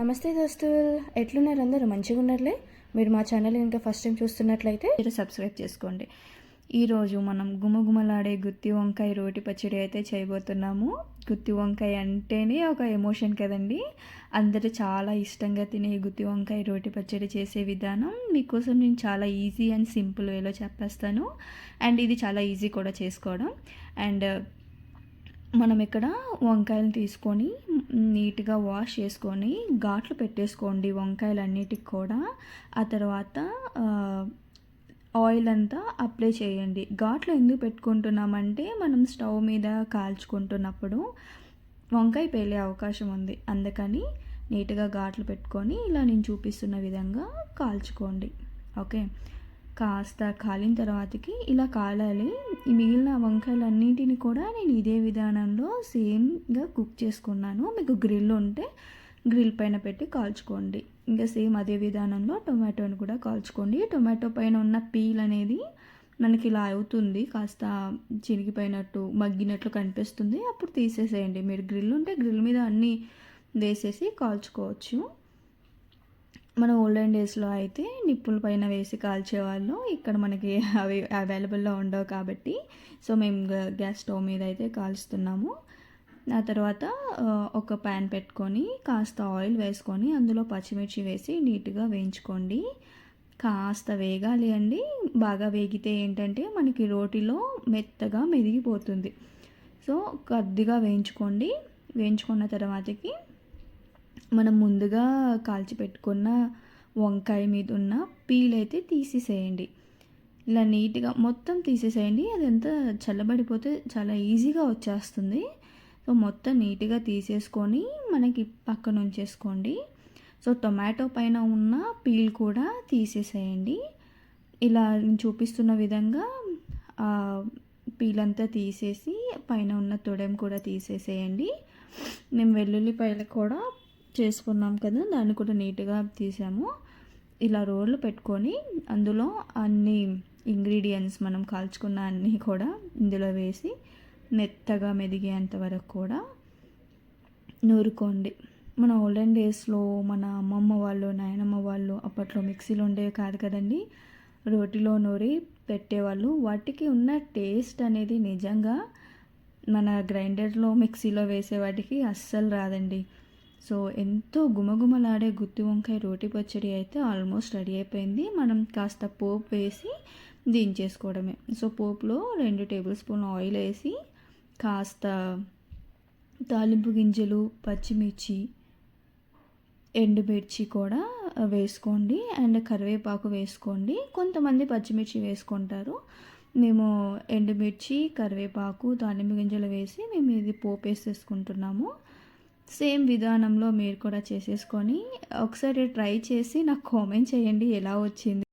నమస్తే దోస్తులు. ఎట్లున్నారు అందరూ? మంచిగా ఉన్నారులే? మీరు మా ఛానల్ ఇంకా ఫస్ట్ టైం చూస్తున్నట్లయితే మీరు సబ్స్క్రైబ్ చేసుకోండి. ఈరోజు మనం గుమగుమలాడే గుత్తి వంకాయ రోటి పచ్చడి అయితే చేయబోతున్నాము. గుత్తి వంకాయ అంటేనే ఒక ఎమోషన్ కదండి. అందరూ చాలా ఇష్టంగా తినే గుత్తి వంకాయ రోటి పచ్చడి చేసే విధానం. మీకోసం నేను చాలా ఈజీ అండ్ సింపుల్ వేలో చెప్పేస్తాను. అండ్ ఇది చాలా ఈజీ కూడా చేసుకోవడం. అండ్ మనం ఇక్కడ వంకాయలు తీసుకొని నీట్గా వాష్ చేసుకొని ఘాట్లు పెట్టేసుకోండి వంకాయలన్నిటికి కూడా. ఆ తర్వాత ఆయిల్ అంతా అప్లై చేయండి. ఘాట్లు ఎందుకు పెట్టుకుంటున్నామంటే మనం స్టవ్ మీద కాల్చుకుంటున్నప్పుడు వంకాయ పేలే అవకాశం ఉంది. అందుకని నీట్గా ఘాట్లు పెట్టుకొని ఇలా నేను చూపిస్తున్న విధంగా కాల్చుకోండి. ఓకే? కాస్త కాలిన తర్వాతకి ఇలా కాలాలి. ఈ మిగిలిన వంకాయలన్నింటిని కూడా నేను ఇదే విధానంలో సేమ్గా కుక్ చేసుకున్నాను. మీకు గ్రిల్ ఉంటే గ్రిల్ పైన పెట్టి కాల్చుకోండి. ఇంకా సేమ్ అదే విధానంలో టొమాటోని కూడా కాల్చుకోండి. టొమాటో పైన ఉన్న పీల్ అనేది మనకి ఇలా అవుతుంది. కాస్త చిరిగిపోయినట్టు మగ్గినట్లు కనిపిస్తుంది. అప్పుడు తీసేసేయండి. మీరు గ్రిల్ ఉంటే గ్రిల్ మీద అన్నీ వేసేసి కాల్చుకోవచ్చు. మన ఓల్డెన్ డేస్లో అయితే నిప్పుల పైన వేసి కాల్చేవాళ్ళు. ఇక్కడ మనకి అవి అవైలబుల్లో ఉండవు కాబట్టి. సో మేము గ్యాస్ స్టవ్ మీద అయితే కాలుస్తున్నాము. ఆ తర్వాత ఒక ప్యాన్ పెట్టుకొని కాస్త ఆయిల్ వేసుకొని అందులో పచ్చిమిర్చి వేసి నీట్గా వేయించుకోండి. కాస్త వేగాలి అండి. బాగా వేగితే ఏంటంటే మనకి రోటిలో మెత్తగా మెదిగిపోతుంది. సో కొద్దిగా వేయించుకోండి. వేయించుకున్న తర్వాతకి మనం ముందుగా కాల్చి పెట్టుకున్న వంకాయ మీద ఉన్న పీల్ అయితే తీసేసేయండి. ఇలా నీట్గా మొత్తం తీసేసేయండి. అదంతా చల్లబడిపోతే చాలా ఈజీగా వచ్చేస్తుంది. సో మొత్తం నీట్గా తీసేసుకొని మనకి పక్కన ఉంచేసుకోండి. సో టొమాటో పైన ఉన్న పీల్ కూడా తీసేసేయండి. ఇలా నేను చూపిస్తున్న విధంగా పీల్ అంతా తీసేసి పైన ఉన్న తొడెం కూడా తీసేసేయండి. మేము వెల్లుల్లిపాయలు కూడా చేసుకున్నాం కదా దాన్ని కూడా నీట్గా తీసాము. ఇలా రోళ్ళు పెట్టుకొని అందులో అన్ని ఇంగ్రీడియంట్స్ మనం కాల్చుకున్న అన్నీ కూడా ఇందులో వేసి మెత్తగా మెదిగేంత వరకు కూడా నూరుకోండి. మన ఓల్డెన్ డేస్లో మన అమ్మమ్మ వాళ్ళు నాయనమ్మ వాళ్ళు అప్పట్లో మిక్సీలు ఉండేవి కాదు కదండి. రోటిలో నూరి పెట్టేవాళ్ళు. వాటికి ఉన్న టేస్ట్ అనేది నిజంగా మన గ్రైండర్లో మిక్సీలో వేసే వాటికి అస్సలు రాదండి. సో ఎంతో గుమగుమలాడే గుత్తి వంకాయ రోటి పచ్చడి అయితే ఆల్మోస్ట్ రెడీ అయిపోయింది. మనం కాస్త పోపు వేసి దించేసుకోవడమే. సో పోపులో రెండు టేబుల్ స్పూన్ ఆయిల్ వేసి కాస్త తాలింపు గింజలు పచ్చిమిర్చి ఎండుమిర్చి కూడా వేసుకోండి. అండ్ కరివేపాకు వేసుకోండి. కొంతమంది పచ్చిమిర్చి వేసుకుంటారు. మేము ఎండుమిర్చి కరివేపాకు తాలింపు గింజలు వేసి మేము ఇది పోపు వేసేసుకుంటున్నాము సేమ్ విధానంలో మీరు కూడా చేసేసుకొని ఒకసారి ట్రై చేసి నాకు కామెంట్ చేయండి ఎలా వచ్చింది.